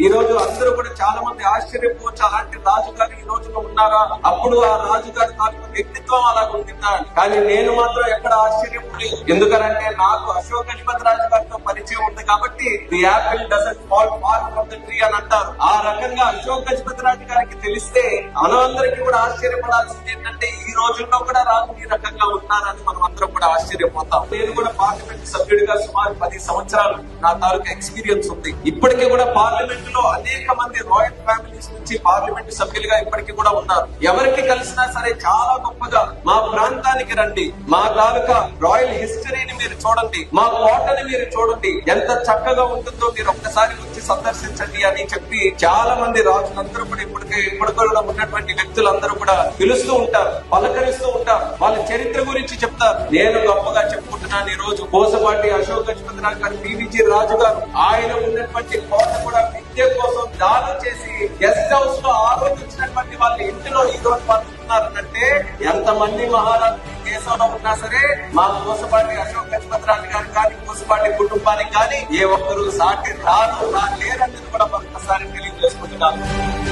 ఈ రోజు అందరూ కూడా చాలా మంది ఆశ్చర్యపోవచ్చు అలాంటి రాజుగారు ఈ రోజులో ఉన్నారా? అప్పుడు ఆ రాజుగారి తాలూకు వ్యక్తిత్వం అలా ఉంటుందా కానీ నేను మాత్రం ఎక్కడ ఆశ్చర్యపోలేదు. ఎందుకనంటే నాకు అశోక గజపతి రాజు గారితో పరిచయం ఉంది కాబట్టి the apple doesn't fall far from the tree అని అంటారు. ఆ రకంగా అశోక్ గజపతి రాజు గారికి తెలిస్తే మనందరికీ కూడా ఆశ్చర్యపడాల్సింది ఏంటంటే ఈ రోజుల్లో కూడా రాజు ఈ రకంగా ఉన్నారని మనం అందరం కూడా ఆశ్చర్యపోతాం. నేను కూడా పార్లమెంట్ సభ్యుడిగా సుమారు పది సంవత్సరాలు నా తాలూకా ఎక్స్పీరియన్స్ ఉంది. ఇప్పటికీ కూడా పార్లమెంట్లో అనేక మంది రాయల్ ఫ్యామిలీస్ నుంచి పార్లమెంట్ సభ్యులుగా ఇప్పటికీ కూడా ఉన్నారు. ఎవరికి కలిసినా సరే చాలా గొప్పగా మా ప్రాంతానికి రండి. మా తాలూకా రాయల్ హిస్టరీని మీరు చూడండి. మా కోటని మీరు చూడండి. ఎంత చక్కగా ఉంటుందో మీరు ఒక్కసారి వచ్చి సందర్శించండి అని చెప్పి చాలా మంది రాజులందరూ కూడా ఇప్పటికే ఇప్పుడు ఉన్నటువంటి వ్యక్తులందరూ కూడా పిలుస్తూ ఉంటారు పలకరిస్తూ ఉంటారు. వాళ్ళ చరిత్ర గురించి చెప్తారు. నేను గొప్పగా చెప్పుకుంటున్నాను ఈ రోజు కోసపాటి అశోక్ గజపతి గారు పివిజి రాజు గారు ఆయన ఉన్నటువంటి కోట కూడా విద్య కోసం దానం చేసి గెస్ట్ హౌస్లో ఆలోచించినటువంటి వాళ్ళ ఇంటిలో ఈ రోజు వాళ్ళు ఉన్నారంటే ఎంతమంది మహారాజు దేశంలో ఉన్నా సరే మా కోసపాటి అశోక్ గజపతి గారు కానీ కోసపాటి కుటుంబానికి కానీ ఏ ఒక్కరూ సాటి రారు రా లేరన్నది కూడా మరొకసారి తెలియజేసుకుంటున్నాను